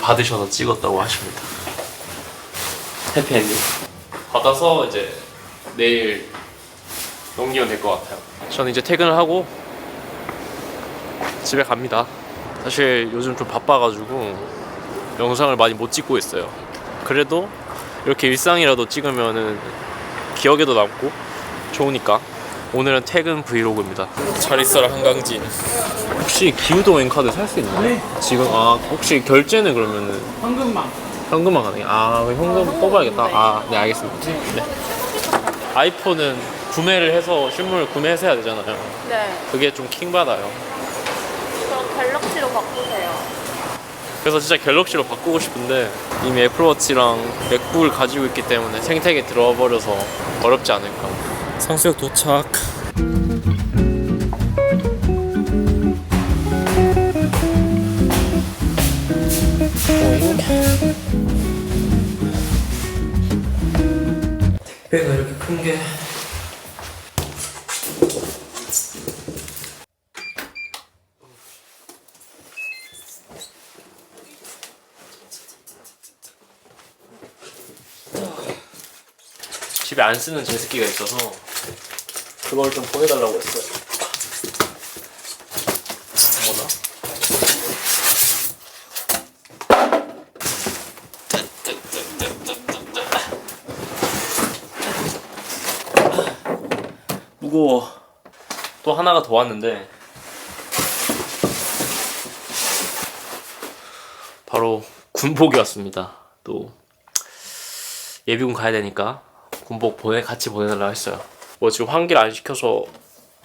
받으셔서 찍었다고 하십니다. 해피엔딩. 받아서 이제 내일 넘기면 될 것 같아요. 저는 이제 퇴근을 하고 집에 갑니다. 사실 요즘 좀 바빠가지고 영상을 많이 못 찍고 있어요. 그래도 이렇게 일상이라도 찍으면은 기억에도 남고 좋으니까 오늘은 퇴근 브이로그입니다. 잘 있어라 한강진. 혹시 기우도 앵카드 살 수 있나요? 네. 지금 아 혹시 결제는 그러면은 황금망. 현금만 가능해? 아 그럼 현금 뽑아야겠다. 아 네 알겠습니다. 네. 아이폰은 구매를 해서 실물 구매해서 해야 되잖아요. 네. 그게 좀 킹 받아요. 그럼 갤럭시로 바꾸세요. 그래서 진짜 갤럭시로 바꾸고 싶은데 이미 애플워치랑 맥북을 가지고 있기 때문에 생태계 들어와 버려서 어렵지 않을까. 상수역 도착. 택배가 이렇게 큰 게. 집에 안 쓰는 제습기가 있어서 그걸 좀 보내달라고 했어요. 뭐나? 무거워. 또 하나가 더 왔는데 바로 군복이 왔습니다. 또 예비군 가야 되니까 군복 보내 같이 보내달라 했어요. 뭐 지금 환기를 안 시켜서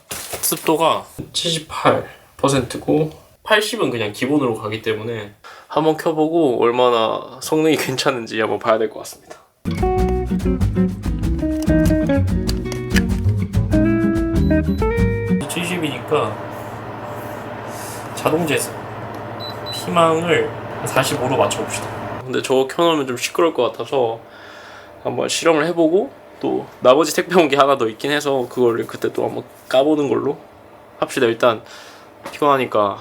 습도가 78%고 80은 그냥 기본으로 가기 때문에 한번 켜보고 얼마나 성능이 괜찮은지 한번 봐야 될 것 같습니다. (70이니까) 자동 재생 희망을 45로 맞춰봅시다. 근데 저거 켜놓으면 좀 시끄러울 것 같아서 한번 실험을 해보고 또 나머지 택배 온 게 하나 더 있긴 해서 그거를 그때 또 한번 까보는 걸로 합시다. 일단 피곤하니까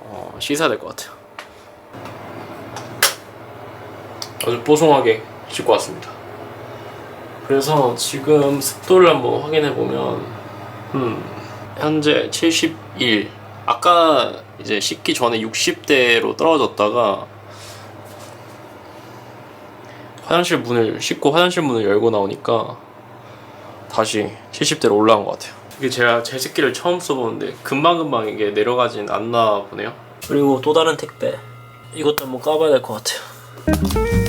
어, 씻어야 될 것 같아요. 아주 뽀송하게 씻고 왔습니다. 그래서 지금 습도를 한번 확인해 보면 음, 현재 71. 아까 이제 씻기 전에 60대로 떨어졌다가 화장실 문을 씻고 화장실 문을 열고 나오니까 다시 70대로 올라온 것 같아요. 이게 제가 제습기를 처음 써보는데 금방금방 이게 내려가진 않나 보네요. 그리고 또 다른 택배. 이것도 한번 까봐야 될 것 같아요.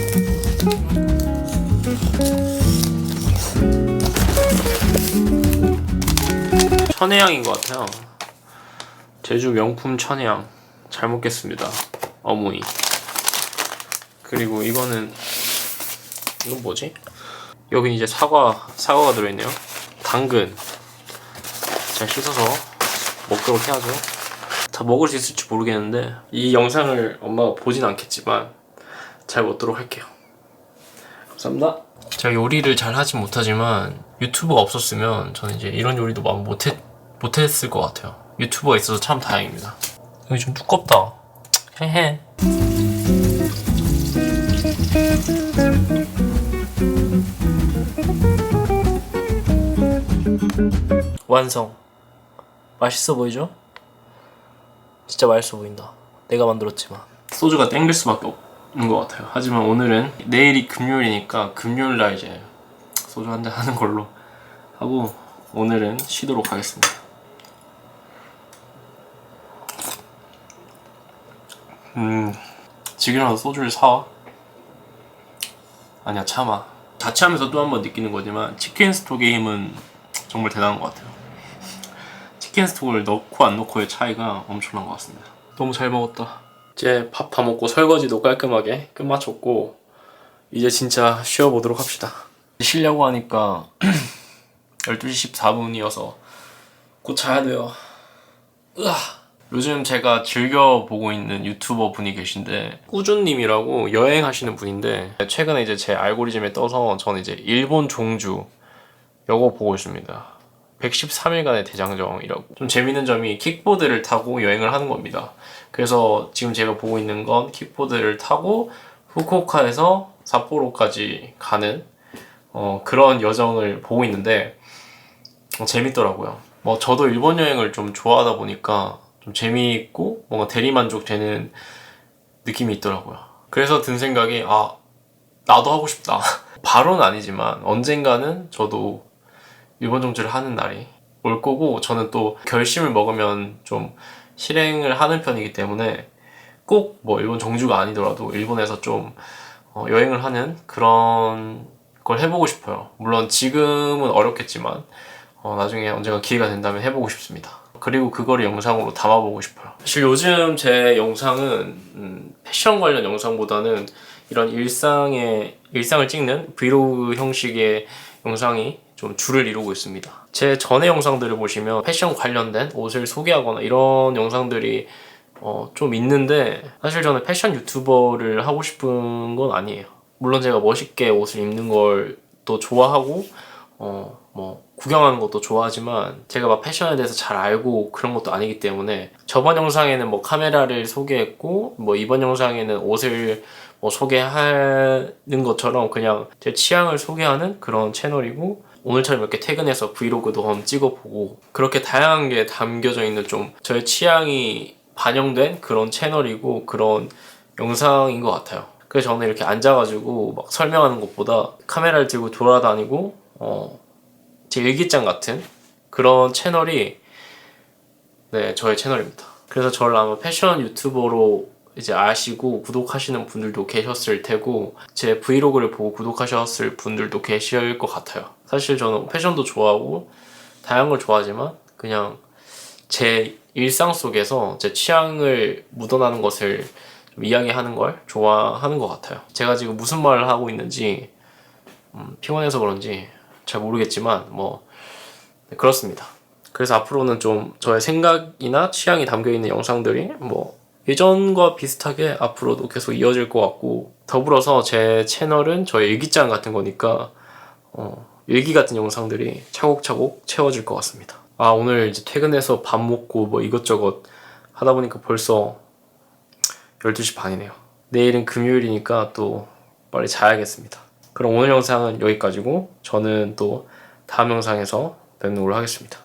천혜향인 것 같아요. 제주 명품 천혜향. 잘 먹겠습니다. 어머니. 그리고 이거는 이건 뭐지? 여기 이제 사과 사과가 들어있네요. 당근 잘 씻어서 먹도록 해야죠. 다 먹을 수 있을지 모르겠는데 이 영상을 엄마가 보진 않겠지만 잘 먹도록 할게요. 감사합니다. 제가 요리를 잘 하진 못하지만 유튜버가 없었으면 저는 이제 이런 요리도 막 못했 못했을 것 같아요. 유튜버가 있어서 참 다행입니다. 여기 좀 두껍다. 헤헤. 완성. 맛있어 보이죠? 진짜 맛있어 보인다. 내가 만들었지만. 소주가 땡길 수밖에 없는 것 같아요. 하지만 오늘은 내일이 금요일이니까 금요일 날 이제 소주 한잔 하는 걸로 하고 오늘은 쉬도록 하겠습니다. 음, 지금 일어나서 소주를 사와? 아니야 참아. 자취하면서 또 한 번 느끼는 거지만 치킨 스톡의 힘은 정말 대단한 것 같아요. 치킨 스톡을 넣고 안 넣고의 차이가 엄청난 것 같습니다. 너무 잘 먹었다. 이제 밥 다 먹고 설거지도 깔끔하게 끝마쳤고 이제 진짜 쉬어보도록 합시다. 쉬려고 하니까 12시 14분이어서 곧 자야 돼요. 으아. 요즘 제가 즐겨 보고 있는 유튜버 분이 계신데 꾸준님이라고 여행하시는 분인데 최근에 이제 제 알고리즘에 떠서 저는 이제 일본 종주 요거 보고 있습니다. 113일간의 대장정이라고 좀 재밌는 점이 킥보드를 타고 여행을 하는 겁니다. 그래서 지금 제가 보고 있는 건 킥보드를 타고 후쿠오카에서 삿포로까지 가는 어, 그런 여정을 보고 있는데 어, 재밌더라고요. 뭐 저도 일본 여행을 좀 좋아하다 보니까 좀 재미있고 뭔가 대리만족 되는 느낌이 있더라고요. 그래서 든 생각이 아 나도 하고 싶다. 바로는 아니지만 언젠가는 저도 일본 정주를 하는 날이 올 거고 저는 또 결심을 먹으면 좀 실행을 하는 편이기 때문에 꼭 뭐 일본 정주가 아니더라도 일본에서 좀 어, 여행을 하는 그런 걸 해보고 싶어요. 물론 지금은 어렵겠지만 어, 나중에 언젠가 기회가 된다면 해보고 싶습니다. 그리고 그거를 영상으로 담아보고 싶어요. 사실 요즘 제 영상은 음, 패션 관련 영상보다는 이런 일상의 일상을 찍는 브이로그 형식의 영상이 좀 줄을 이루고 있습니다. 제 전의 영상들을 보시면 패션 관련된 옷을 소개하거나 이런 영상들이 어, 좀 있는데 사실 저는 패션 유튜버를 하고 싶은 건 아니에요. 물론 제가 멋있게 옷을 입는 걸 또 좋아하고 어, 뭐 구경하는 것도 좋아하지만 제가 막 패션에 대해서 잘 알고 그런 것도 아니기 때문에 저번 영상에는 뭐 카메라를 소개했고 뭐 이번 영상에는 옷을 뭐 소개하는 것처럼 그냥 제 취향을 소개하는 그런 채널이고 오늘처럼 이렇게 퇴근해서 브이로그도 한번 찍어보고 그렇게 다양한 게 담겨져 있는 좀 저의 취향이 반영된 그런 채널이고 그런 영상인 것 같아요. 그래서 저는 이렇게 앉아가지고 막 설명하는 것보다 카메라를 들고 돌아다니고 어, 제 일기장 같은 그런 채널이 네 저의 채널입니다. 그래서 저를 아마 패션 유튜버로 이제 아시고 구독하시는 분들도 계셨을 테고 제 브이로그를 보고 구독하셨을 분들도 계실 것 같아요. 사실 저는 패션도 좋아하고 다양한 걸 좋아하지만 그냥 제 일상 속에서 제 취향을 묻어나는 것을 좀 이야기하는 걸 좋아하는 것 같아요. 제가 지금 무슨 말을 하고 있는지 음, 피곤해서 그런지 잘 모르겠지만 뭐 네, 그렇습니다. 그래서 앞으로는 좀 저의 생각이나 취향이 담겨 있는 영상들이 뭐 예전과 비슷하게 앞으로도 계속 이어질 것 같고 더불어서 제 채널은 저의 일기장 같은 거니까 어, 일기 같은 영상들이 차곡차곡 채워질 것 같습니다. 아 오늘 이제 퇴근해서 밥 먹고 뭐 이것저것 하다 보니까 벌써 12시 반이네요. 내일은 금요일이니까 또 빨리 자야겠습니다. 그럼 오늘 영상은 여기까지고 저는 또 다음 영상에서 뵙는 걸로 하겠습니다.